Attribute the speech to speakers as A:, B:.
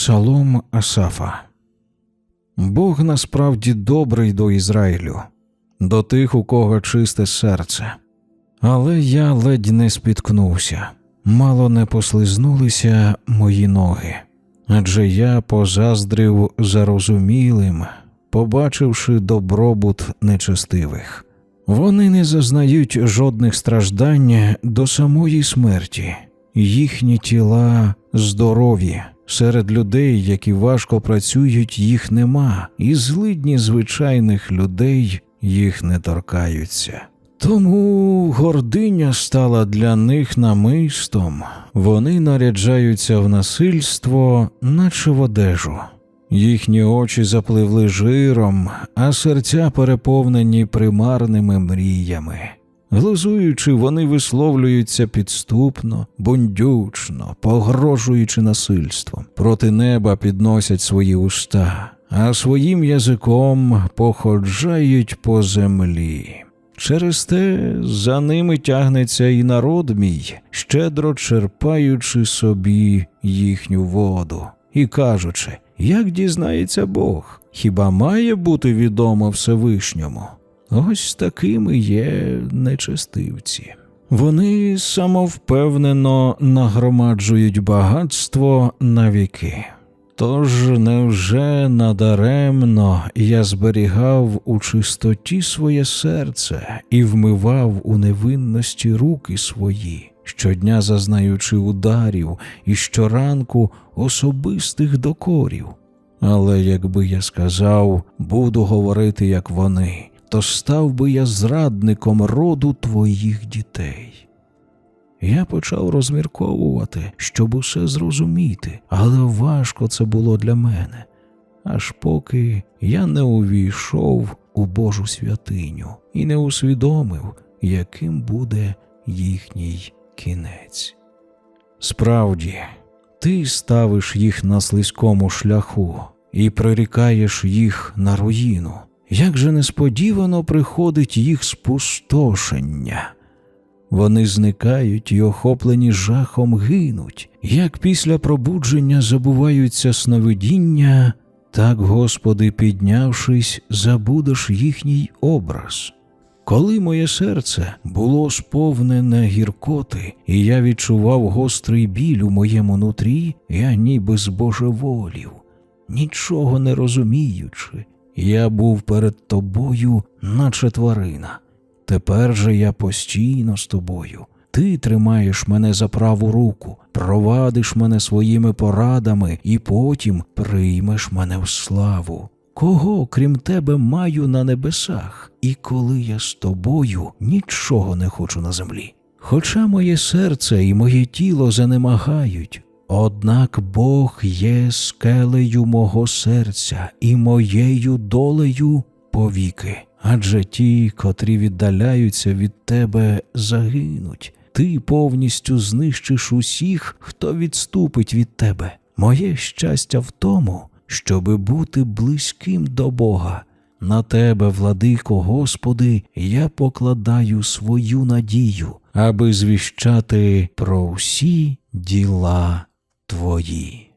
A: Псалом Асафа Бог насправді добрий до Ізраїлю, до тих, у кого чисте серце. Але я ледь не спіткнувся, мало не послизнулися мої ноги, адже я позаздрив зарозумілим, побачивши добробут нечестивих. Вони не зазнають жодних страждань до самої смерті, їхні тіла здорові. Серед людей, які важко працюють, їх нема, і злидні звичайних людей їх не торкаються. Тому гординя стала для них намистом, вони наряджаються в насильство, наче в одежу. Їхні очі запливли жиром, а серця переповнені примарними мріями. Глузуючи, вони висловлюються підступно, бундючно, погрожуючи насильством. Проти неба підносять свої уста, а своїм язиком походжають по землі. Через те за ними тягнеться і народ мій, щедро черпаючи собі їхню воду, і кажучи, як дізнається Бог, хіба має бути відомо Всевишньому? Ось такими є нечестивці. Вони самовпевнено нагромаджують багатство на віки. Тож невже надаремно я зберігав у чистоті своє серце і вмивав у невинності руки свої, щодня зазнаючи ударів і щоранку особистих докорів? Але якби я сказав, буду говорити, як вони, то став би я зрадником роду твоїх дітей. Я почав розмірковувати, щоб усе зрозуміти, але важко це було для мене, аж поки я не увійшов у Божу святиню і не усвідомив, яким буде їхній кінець. Справді, ти ставиш їх на слизькому шляху і прирікаєш їх на руїну. Як же несподівано приходить їх спустошення. Вони зникають і, охоплені жахом, гинуть. Як після пробудження забуваються сновидіння, так, Господи, піднявшись, забудеш їхній образ. Коли моє серце було сповнене гіркоти, і я відчував гострий біль у моєму нутрі, я ніби збожеволів, нічого не розуміючи, я був перед тобою, наче тварина. Тепер же я постійно з тобою. Ти тримаєш мене за праву руку, провадиш мене своїми порадами і потім приймеш мене в славу. Кого, крім тебе, маю на небесах, і коли я з тобою нічого не хочу на землі. Хоча моє серце і моє тіло занемагають, однак Бог є скелею мого серця і моєю долею повіки. Адже ті, котрі віддаляються від тебе, загинуть. Ти повністю знищиш усіх, хто відступить від тебе. Моє щастя в тому, щоби бути близьким до Бога. На тебе, владико Господи, я покладаю свою надію, аби звіщати про всі діла Твої.